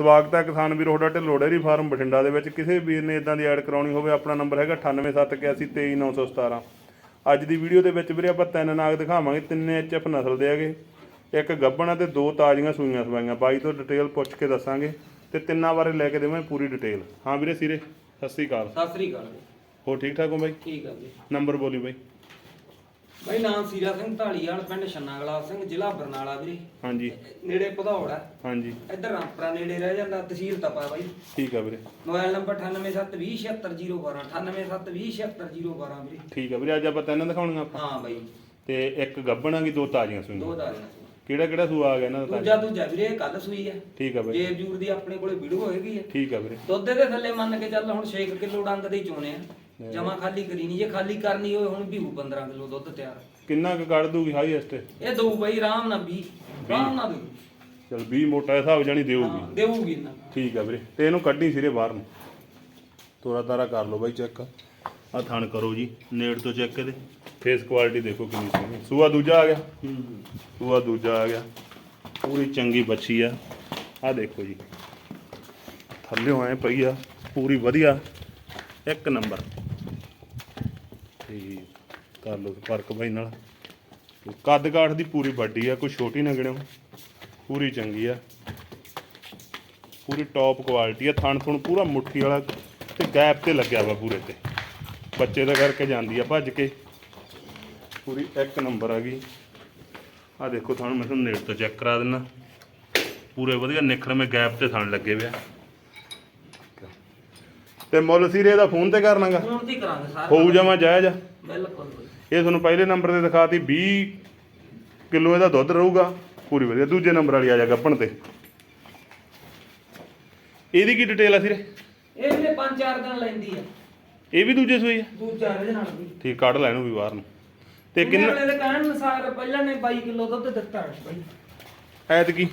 ਸਵਾਗਤ ਹੈ ਕਿਸਾਨ ਵੀਰ ਤੁਹਾਡਾ ਢਿੱਲੋਂ ਡੇਅਰੀ ਫਾਰਮ ਬਠਿੰਡਾ ਦੇ ਵਿੱਚ। ਕਿਸੇ ਵੀਰ ਨੇ ਇਦਾਂ ਦੀ ਐਡ ਕਰਾਉਣੀ ਹੋਵੇ ਆਪਣਾ ਨੰਬਰ ਹੈਗਾ 9871823917 ਅੱਜ ਦੀ ਵੀਡੀਓ ਦੇ ਵਿੱਚ ਵੀਰੇ ਆਪਾਂ ਤਿੰਨ ਨਾਗ ਦਿਖਾਵਾਂਗੇ ਤਿੰਨੇ ਐਚਐਫ ਨਸਲ ਦੇ ਹੈਗੇ। ਇੱਕ ਗੱਬਣਾ ਤੇ ਦੋ ਤਾਜ਼ੀਆਂ ਸੂਈਆਂ ਸਵਾਈਆਂ। ਬਾਈ ਤੋਂ ਡਿਟੇਲ ਪੁੱਛ ਕੇ ਦੱਸਾਂਗੇ ਤੇ ਤਿੰਨਾਂ ਬਾਰੇ ਲੈ ਕੇ ਦੇਵਾਂਗੇ ਪੂਰੀ ਡਿਟੇਲ। ਹਾਂ ਵੀਰੇ ਸਿਰੇ ਸਤਿ ਸ੍ਰੀ ਅਕਾਲ। ਸਤਿ ਸ੍ਰੀ ਅਕਾਲ। ਹੋਰ ਠੀਕ ਠਾਕ ਹੋ ਬਾਈ? ਠੀਕ ਆ ਜੀ। ਨੰਬਰ ਬੋਲੀ ਬਾਈ। ਬਾਈ ਨਾਮ ਸੀਰਾ ਸਿੰਘ ਢਾਲੀਵਾਲ ਪਿੰਡ ਛੰਨਾਗਲਾ ਸਿੰਘ ਜ਼ਿਲ੍ਹਾ ਬਰਨਾਲਾ ਵੀਰੇ। ਹਾਂਜੀ। ਨੇੜੇ ਭਦੌੜ ਆ। ਹਾਂਜੀ। ਇੱਧਰ ਰਾਮਪੁਰਾ ਨੇੜੇ ਰਹਿ ਜਾਂਦਾ ਤਹਿਸੀਲ ਤਪਾ ਬਾਈ। ਠੀਕ ਆ ਵੀਰੇ। ਮੋਬਾਈਲ ਨੰਬਰ 9872077012 9872077012 ਵੀਰੇ। ਠੀਕ ਆ ਵੀਰੇ ਅੱਜ ਆਪਾਂ ਤਿੰਨ ਦਿਖਾਉਣੀਆਂ ਆਪਾਂ। ਹਾਂ ਬਾਈ। ਤੇ ਇੱਕ ਗੱਬਣਾ ਕੀ ਦੋ ਤਾਜ਼ੀਆਂ ਸੂਈਆਂ। ਦੋ ਦਾਰੀਆਂ ਸੀ ਕਿਹੜਾ ਕਿਹੜਾ ਸੂਆ ਆ ਗਿਆ ਇਹਨਾਂ ਦਾ ਦੂਜਾ ਦੂਜਾ ਵੀਰੇ ਕੱਲ ਸੂਈ ਆ। ਠੀਕ ਆ ਵੀਰੇ ਜੇਬ ਜੂਰ ਦੀ ਆਪਣੇ ਕੋਲੇ ਵੀਡੀਓ ਹੋਏਗੀ ਆ। ਠੀਕ ਆ ਵੀਰੇ। ਦੁੱਧ ਦੇ ਥੱਲੇ ਮੰਨ ਕੇ ਚੱਲ ਹੁਣ 6 ਕਿਲੋ ਡੰਗ ਦੇ ਹੀ ਚੋਣੇ ਆ। ਜਮਾ ਖਾਲੀ ਕਰੀ ਨਹੀਂ ਜੇ ਖਾਲੀ ਕਰਨੀ ਹੋਏ ਹੁਣ ਵੀ 15 ਕਿਲੋ ਦੁੱਧ ਤਿਆਰ। ਕਿੰਨਾ ਕੁ ਕੱਢ ਦੂਗੀ ਹਾਈਐਸਟ ਇਹ ਦਊ ਬਾਈ ਆਰਾਮ ਨਾਲ 20 ਆਰਾਮ ਨਾਲ ਦਊ। ਚਲ 20 ਮੋਟਾ ਹਿਸਾਬ ਜਾਨੀ ਦੇਊਗੀ। ਹਾਂ ਦੇਊਗੀ ਨਾ ਠੀਕ ਆ ਵੀਰੇ। ਤੇ ਇਹਨੂੰ ਕੱਢੀ ਸਿਰੇ ਬਾਹਰ ਨੂੰ। ਤੋਰਾ ਤਾਰਾ ਕਰ ਲਓ ਬਾਈ ਚੈੱਕ। ਆ ਥਣ ਕਰੋ ਜੀ ਨੇੜ ਤੋਂ ਚੈੱਕ ਇਹਦੇ। ਫੇਸ ਕੁਆਲਿਟੀ ਦੇਖੋ ਕਿੰਨੀ ਸੋਹਣੀ। ਸੂਆ ਦੂਜਾ ਆ ਗਿਆ? ਸੂਆ ਦੂਜਾ ਆ ਗਿਆ। ਪੂਰੀ ਚੰਗੀ ਬੱਚੀ ਆ। ਆ ਦੇਖੋ ਜੀ। ਥੱਲੇ ਆਏ ਪਈ ਆ। ਪੂਰੀ ਵਧੀਆ। ਇੱਕ ਨੰਬਰ। ਤੇ ਕਰ ਲਓ ਫ਼ਰਕ ਬਾਈ ਨਾਲ। ਕੱਦ ਕਾਠ ਦੀ ਪੂਰੀ ਵੱਡੀ ਆ, ਕੋਈ ਛੋਟੀ ਨਾ ਗਿਣਿਓ। ਪੂਰੀ ਚੰਗੀ ਆ। ਪੂਰੀ ਟੌਪ ਕੁਆਲਿਟੀ ਆ। ਥਣ ਥੁਣ ਪੂਰਾ ਮੁੱਠੀ ਵਾਲਾ ਤੇ ਗੈਪ ਤੇ ਲੱਗਿਆ ਵਾ ਪੂਰੇ ਤੇ। ਬੱਚੇ ਦਾ ਕਰਕੇ ਜਾਂਦੀ ਆ ਭੱਜ ਕੇ। ਪੂਰੀ ਇੱਕ ਨੰਬਰ ਆ ਗਈ। ਆ ਦੇਖੋ ਤੁਹਾਨੂੰ ਮੈਂ ਤੁਹਾਨੂੰ ਨੇੜ ਤੋਂ ਚੈੱਕ ਕਰਾ ਦਿੰਨਾ। ਪੂਰੇ ਵਧੀਆ ਨਿਖਰ ਨਿਖੜਵੇਂ ਗੈਪ ਤੇ ਥਣ ਲੱਗੇ ਪਿਆ ਤੇ ਮੁੱਲ ਸੀਰੇ ਦਾ ਫੋਨ ਤੇ ਕਰਨਾਗਾ? ਹੁਣ ਦੀ ਕਰਾਂਗੇ ਸਾਰਾ ਹੋਊ ਜਾਵਾਂ ਜਾਇਜ਼ ਆ। ਬਿਲਕੁਲ। ਇਹ ਤੁਹਾਨੂੰ ਪਹਿਲੇ ਨੰਬਰ ਤੇ ਦਿਖਾਤੀ 20 ਕਿਲੋ ਇਹਦਾ ਦੁੱਧ ਰਹੂਗਾ। ਪੂਰੀ ਵਧੀਆ ਦੂਜੇ ਨੰਬਰ ਵਾਲੀ ਆ ਜਾ ਗੱਪਣ ਤੇ। ਇਹਦੀ ਕੀ ਡਿਟੇਲ ਆ ਸਿਰੇ? ਇਹ ਵੀਰੇ 5-4 ਦਿਨ ਲੈਂਦੀ ਆ। ਇਹ ਵੀ ਦੂਜੇ ਸੂਈ ਆ? ਦੂਜਾ ਇਹਦੇ ਨਾਲ ਵੀ। ਠੀਕ ਕੱਢ ਲੈ ਇਹਨੂੰ ਵੀ ਬਾਹਰ ਨੂੰ। ਤੇ ਕਿੰਨੇ ਕਿੰਨਾ ਦੇ ਕਹਿਣ ਅਨੁਸਾਰ ਪਹਿਲਾਂ ਨੇ 22 ਕਿਲੋ ਦੁੱਧ ਦਿੱਤਾ ਹੈ ਬਾਈ। ਐਤਕੀ?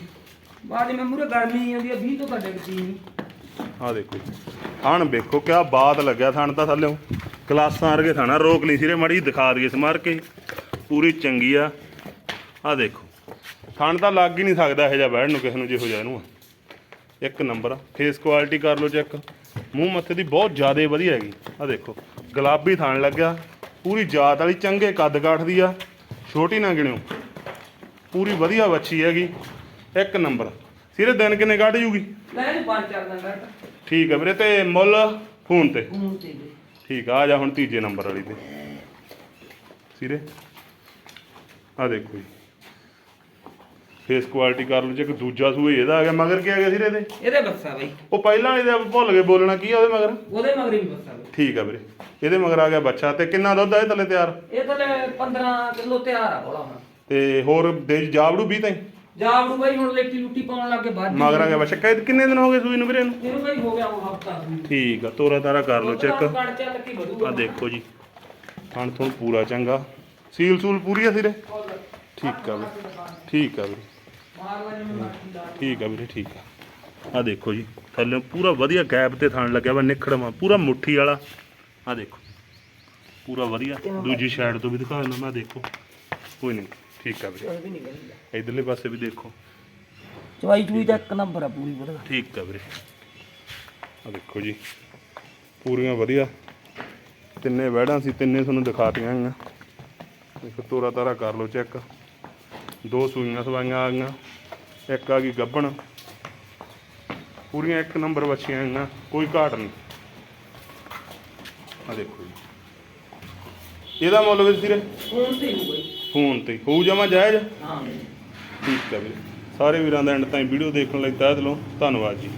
ਬਾਅਦ ਮੈਂ ਮੂਰੇ ਗਰਮੀ ਆਉਂਦੀ ਆ 20 ਤੋਂ ਤੁਹਾਡੇ ਕੀ ਨਹੀਂ। ਆ ਦੇਖੋ ਥਣ ਵੇਖੋ ਕਿਆ ਬਾਤ ਲੱਗਿਆ ਥਣ ਤਾਂ ਥੱਲੇ ਕਲਾਸਾਂ ਵਰਗੇ ਥਾਣਾ, ਰੋਕ ਲਈ ਸਿਰੇ ਮੜੀ ਦਿਖਾ ਦਈਏ ਸਮਾਰ ਕੇ। ਪੂਰੀ ਚੰਗੀ ਆ। ਆ ਦੇਖੋ। ਥਣ ਤਾਂ ਲੱਗ ਹੀ ਨਹੀਂ ਸਕਦਾ ਇਹ ਜਿਹਾ ਬੈਠ ਨੂੰ, ਕਿਸੇ ਨੂੰ ਜਿਹੋ ਜਿਹਾ ਇਹਨੂੰ ਇੱਕ ਨੰਬਰ ਫੇਸ ਕੁਆਲਿਟੀ ਕਰ ਲਓ ਚੈੱਕ ਮੂੰਹ ਮੱਥੇ ਦੀ ਬਹੁਤ ਜ਼ਿਆਦਾ ਵਧੀਆ ਹੈਗੀ। ਆ ਦੇਖੋ। ਗੁਲਾਬੀ ਥਣ ਲੱਗਿਆ। ਪੂਰੀ ਜਾਤ ਵਾਲੀ ਚੰਗੇ ਕੱਦ ਕਾਠ ਦੀ ਆ। ਛੋਟੀ ਨਾ ਗਿਣਿਓ। ਪੂਰੀ ਵਧੀਆ ਬੱਚੀ ਹੈਗੀ। ਇੱਕ ਨੰਬਰ। ਸਿਰੇ ਦਿਨ ਕਿੰਨੇ ਕੱਢ ਜੂਗੀ? ਲੈ ਜੀ 5-4 ਦਿਨ ਘੱਟ ਠੀਕ ਹੈ ਵੀਰੇ ਤੇ ਮੁੱਲ ਫੋਨ ਤੇ? ਹੁਣ ਤੇ। ਠੀਕ ਆ ਆ ਜਾ ਹੁਣ ਤੀਜੇ ਨੰਬਰ ਵਾਲੀ ਤੇ। ਸਿਰੇ ਆ ਦੇਖੋ ਜੀ। ਫੇਸ ਕੁਆਲਿਟੀ ਕਰ ਲਓ ਜੇ ਇੱਕ ਦੂਜਾ ਸੂਏ ਇਹਦਾ ਆ ਗਿਆ ਮਗਰ ਕੀ ਆ ਗਿਆ ਸਿਰੇ ਇਹਦੇ ਇਹਦੇ ਬੱਸਾ ਬਾਈ। ਉਹ ਪਹਿਲਾਂ ਵਾਲੇ ਦੇ ਭੁੱਲ ਗਏ ਬੋਲਣਾ ਕੀ ਆ ਉਹਦੇ ਮਗਰ? ਉਹਦੇ ਮਗਰ ਵੀ ਬੱਸਾ ਬਾਈ। ਠੀਕ ਆ ਵੀਰੇ ਇਹਦੇ ਮਗਰ ਆ ਗਿਆ ਬੱਚਾ ਤੇ ਕਿੰਨਾ ਦੁੱਧ ਆ ਇਹ ਥੱਲੇ ਤਿਆਰ? ਇਹ ਥੱਲੇ 15 ਕਿਲੋ ਤਿਆਰ ਆ ਬੋਲਾ ਹੁਣ। ਤੇ ਹੋਰ ਦੇ ਜਾਵੜੂ 20 ਤਾਈਂ? ਜਾਬ ਨੂੰ ਬਾਈ ਹੁਣ ਲੇਟੀ ਲੁੱਟੀ ਪਾਉਣ ਲੱਗੇ ਬਾਅਦ ਮਗਰ ਆ ਗਿਆ ਬੱਚਾ। ਕਿ- ਕਿੰਨੇ ਦਿਨ ਹੋ ਗਏ ਸੂਈ ਨੂੰ ਵੀਰੇ ਇਹਨੂੰ ਇਹਨੂੰ ਬਾਈ ਹੋ ਗਿਆ ਉਹ ਹਫਤਾ ਠੀਕ ਆ ਤੋਰਾ ਤਾਰਾ ਕਰ ਲਓ ਚੈੱਕ। ਕੜ ਚੱਲ ਕੇ ਵਧੂਗਾ। ਆ ਦੇਖੋ ਜੀ। ਥਣ ਥਣ ਪੂਰਾ ਚੰਗਾ। ਸੀਲ ਸੂਲ ਪੂਰੀ ਆ ਸਿਰੇ? ਠੀਕ ਆ ਵੀਰੇ। ਠੀਕ ਆ ਵੀਰੇ। ਨੂੰ ਦਾ। ਠੀਕ ਆ ਵੀਰੇ ਠੀਕ ਆ। ਆ ਦੇਖੋ ਜੀ ਥੱਲੇ ਪੂਰਾ ਵਧੀਆ ਗੈਪ ਤੇ ਥਣ ਲੱਗਿਆ ਵਾ ਨਿਖੜਵਾ ਪੂਰਾ ਮੁੱਠੀ ਵਾਲਾ। ਆ ਦੇਖੋ। ਪੂਰਾ ਵਧੀਆ। ਦੂਜੀ ਸਾਈਡ ਤੋਂ ਵੀ ਦਿਖਾ ਦਿੰਦਾ ਮੈਂ ਦੇਖੋ। ਕੋਈ ਨਹੀਂ। ਠੀਕ ਆ ਵੀਰੇ। ਵੀ ਗਈ ਇਧਰਲੇ ਪਾਸੇ ਵੀ ਦੇਖੋ। ਚਵਾਈ ਚੂਈ ਦਾ ਇੱਕ ਨੰਬਰ ਆ ਪੂਰੀ ਵਧੀਆ ਠੀਕ ਆ ਵੀਰੇ। ਆ ਦੇਖੋ ਜੀ ਪੂਰੀਆਂ ਵਧੀਆ। ਤਿੰਨੇ ਵੈੜਾਂ ਸੀ ਤਿੰਨੇ ਤੁਹਾਨੂੰ ਦਿਖਾਤੀਆਂ ਗਈਆਂ। ਦੇਖੋ ਤੋਰਾ ਤਾਰਾ ਕਰ ਲਓ ਚੈੱਕ। ਦੋ ਸੂਈਆਂ ਸਵਾਈਆਂ ਆ ਗਈਆਂ। ਇੱਕ ਆ ਗਈ ਗੱਬਣ। ਪੂਰੀਆਂ ਇੱਕ ਨੰਬਰ ਬੱਚੀਆਂ ਆਈਆਂ ਕੋਈ ਘਾਟ ਨਹੀਂ। ਆ ਦੇਖੋ ਜੀ। ਇਹਦਾ ਮੁੱਲ ਵੀ ਸਿਰੇ? ਹੁਣ ਤੇ ਹੋ ਗਈ ਫੋਨ ਤੇ ਹੋਊ ਜਮਾ ਜਾਇਜ਼? ਹਾਂ। ਠੀਕ ਆ ਵੀਰੇ। ਸਾਰੇ ਵੀਰਾਂ ਦਾ ਐਂਡ ਤਾਈਂ ਵੀਡੀਓ ਦੇਖਣ ਲਈ ਤਹਿ ਦਿਲੋਂ। ਧੰਨਵਾਦ ਜੀ।